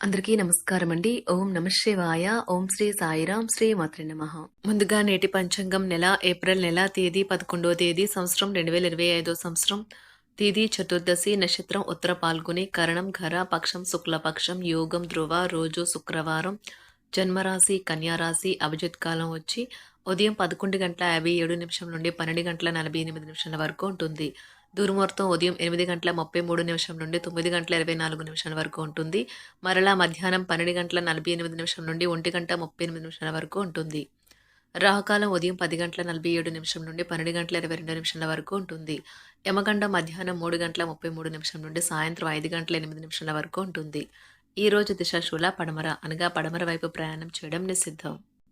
అందరికీ నమస్కారం అండి ఓం నమశివాయ ఓం శ్రీ సాయిరాం శ్రీ మాత్రి నమ. ముందుగా నేటి పంచాంగం నెల ఏప్రిల్ నెల తేదీ పదకొండో తేదీ సంవత్సరం రెండు వేల ఇరవై ఐదో సంవత్సరం. తేదీ చతుర్దశి నక్షత్రం ఉత్తర పాల్గొని కరణం ఘర పక్షం శుక్లపక్షం యోగం ధ్రువ రోజు శుక్రవారం జన్మరాశి కన్యారాశి అభిజిత్ కాలం వచ్చి ఉదయం పదకొండు గంటల యాభై ఏడు నిమిషం నుండి పన్నెండు గంటల నలభై ఎనిమిది నిమిషాల వరకు ఉంటుంది. దుర్ముహూర్తం ఉదయం ఎనిమిది గంటల ముప్పై మూడు నిమిషం నుండి తొమ్మిది గంటల ఇరవై నాలుగు నిమిషాల వరకు ఉంటుంది. మరలా మధ్యాహ్నం పన్నెండు గంటల నలభై ఎనిమిది నిమిషం నుండి ఒంటి గంట ముప్పై ఎనిమిది నిమిషాల వరకు ఉంటుంది. రాహుకాలం ఉదయం పది గంటల నలభై ఏడు నిమిషం నుండి పన్నెండు గంటల ఇరవై రెండు నిమిషాల వరకు ఉంటుంది. యమగండ మధ్యాహ్నం మూడు గంటల ముప్పై మూడు నిమిషం నుండి సాయంత్రం ఐదు గంటల ఎనిమిది నిమిషాల వరకు ఉంటుంది. ఈ రోజు దిశాశూల పడమర అనగా పడమర వైపు ప్రయాణం చేయడం నిషిద్ధం.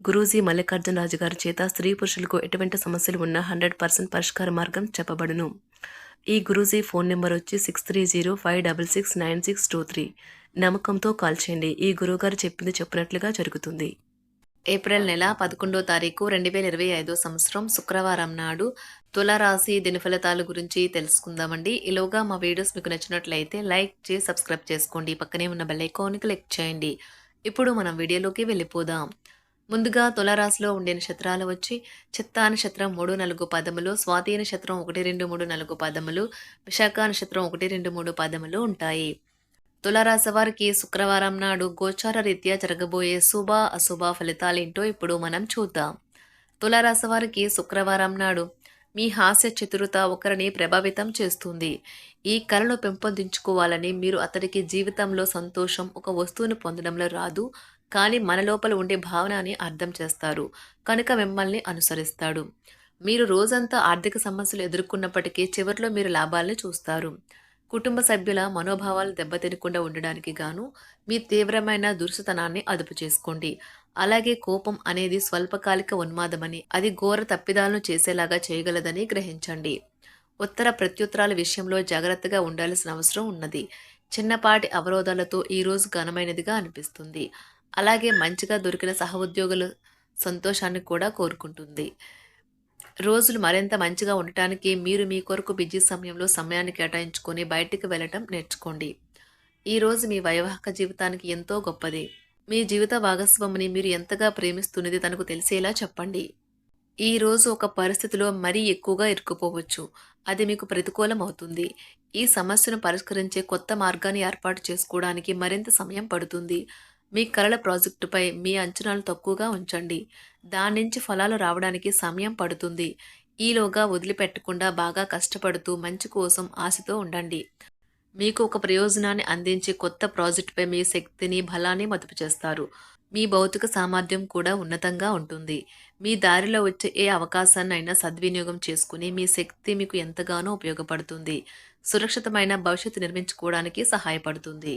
గురూజీ మల్లికార్జున రాజు గారి చేత స్త్రీ పురుషులకు ఎటువంటి సమస్యలు ఉన్నా హండ్రెడ్ పర్సెంట్ పరిష్కార మార్గం చెప్పబడును. ఈ గురూజీ ఫోన్ నెంబర్ వచ్చి six three zero five double six nine six two three. నమ్మకంతో కాల్ చేయండి. ఈ గురువుగారు చెప్పింది చెప్పినట్లుగా జరుగుతుంది. ఏప్రిల్ నెల పదకొండో తారీఖు రెండు వేల ఇరవై ఐదో సంవత్సరం శుక్రవారం నాడు తులారాశి దినఫలితాల గురించి తెలుసుకుందామండి. ఈలోగా మా వీడియోస్ మీకు నచ్చినట్లయితే లైక్ చేసి సబ్స్క్రైబ్ చేసుకోండి. పక్కనే ఉన్న బెల్ ఐకాన్ క్లిక్ చేయండి. ఇప్పుడు మనం వీడియోలోకి వెళ్ళిపోదాం. ముందుగా తులారాశిలో ఉండే నక్షత్రాలు వచ్చి చిత్తా నక్షత్రం మూడు నాలుగు పదములు స్వాతి నక్షత్రం ఒకటి రెండు మూడు నాలుగు పదములు విశాఖ నక్షత్రం ఒకటి రెండు మూడు పదములు ఉంటాయి. తులారాశి వారికి శుక్రవారం నాడు గోచార రీత్యా జరగబోయే శుభ అశుభ ఫలితాలేంటో ఇప్పుడు మనం చూద్దాం. తులారాశి వారికి శుక్రవారం నాడు మీ హాస్య చతురత ఒకరిని ప్రభావితం చేస్తుంది. ఈ కళను పెంపొందించుకోవాలని మీరు అతడికి జీవితంలో సంతోషం ఒక వస్తువును పొందడంలో రాదు కానీ మన లోపల ఉండే భావనని అర్థం చేస్తారు. కనుక మిమ్మల్ని అనుసరిస్తాడు. మీరు రోజంతా ఆర్థిక సమస్యలు ఎదుర్కొన్నప్పటికీ చివరిలో మీరు లాభాలను చూస్తారు. కుటుంబ సభ్యుల మనోభావాలు దెబ్బతినకుండా ఉండడానికి గాను మీ తీవ్రమైన దురుసుతనాన్ని అదుపు చేసుకోండి. అలాగే కోపం అనేది స్వల్పకాలిక ఉన్మాదమని అది ఘోర తప్పిదాలను చేసేలాగా చేయగలదని గ్రహించండి. ఉత్తర ప్రత్యుత్తరాల విషయంలో జాగ్రత్తగా ఉండాల్సిన అవసరం ఉన్నది. చిన్నపాటి అవరోధాలతో ఈ రోజు ఘనమైనదిగా అనిపిస్తుంది. అలాగే మంచిగా దొరికిన సహోద్యోగుల సంతోషాన్ని కూడా కోరుకుంటుంది. రోజులు మరింత మంచిగా ఉండటానికి మీరు మీ కొరకు బిజీ సమయంలో సమయాన్ని కేటాయించుకొని బయటికి వెళ్ళటం నేర్చుకోండి. ఈరోజు మీ వైవాహిక జీవితానికి ఎంతో గొప్పది. మీ జీవిత భాగస్వామిని మీరు ఎంతగా ప్రేమిస్తున్నది తనకు తెలిసేలా చెప్పండి. ఈ రోజు ఒక పరిస్థితిలో మరీ ఎక్కువగా ఇరుక్కుపోవచ్చు. అది మీకు ప్రతికూలం అవుతుంది. ఈ సమస్యను పరిష్కరించే కొత్త మార్గాన్ని ఏర్పాటు చేసుకోవడానికి మరింత సమయం పడుతుంది. మీ కలల ప్రాజెక్టుపై మీ అంచనాలు తక్కువగా ఉంచండి. దాని నుంచి ఫలాలు రావడానికి సమయం పడుతుంది. ఈలోగా వదిలిపెట్టకుండా బాగా కష్టపడుతూ మంచి కోసం ఆశతో ఉండండి. మీకు ఒక ప్రయోజనాన్ని అందించే కొత్త ప్రాజెక్టుపై మీ శక్తిని బలాన్ని మదుపు చేస్తారు. మీ భౌతిక సామర్థ్యం కూడా ఉన్నతంగా ఉంటుంది. మీ దారిలో వచ్చే ఏ అవకాశాన్నైనా సద్వినియోగం చేసుకుని మీ శక్తి మీకు ఎంతగానో ఉపయోగపడుతుంది. సురక్షితమైన భవిష్యత్తు నిర్మించుకోవడానికి సహాయపడుతుంది.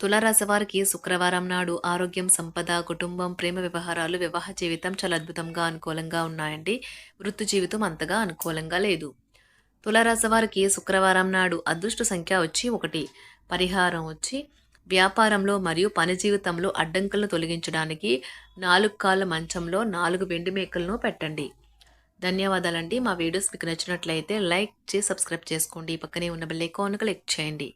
తులారాశి వారికి శుక్రవారం నాడు ఆరోగ్యం సంపద కుటుంబం ప్రేమ వ్యవహారాలు వివాహ జీవితం చాలా అద్భుతంగా అనుకూలంగా ఉన్నాయండి. వృత్తి జీవితం అంతగా అనుకూలంగా లేదు. తులారాశి వారికి శుక్రవారం నాడు అదృష్ట సంఖ్య వచ్చి ఒకటి. పరిహారం వచ్చి వ్యాపారంలో మరియు పని జీవితంలో అడ్డంకులను తొలగించడానికి నాలుగు కాళ్ళ మంచంలో నాలుగు వెండి మేకలను పెట్టండి. ధన్యవాదాలండి. మా వీడియోస్ మీకు నచ్చినట్లయితే లైక్ చేసి సబ్స్క్రైబ్ చేసుకోండి. పక్కనే ఉన్న బెల్ ఐకాన్ క్లిక్ చేయండి.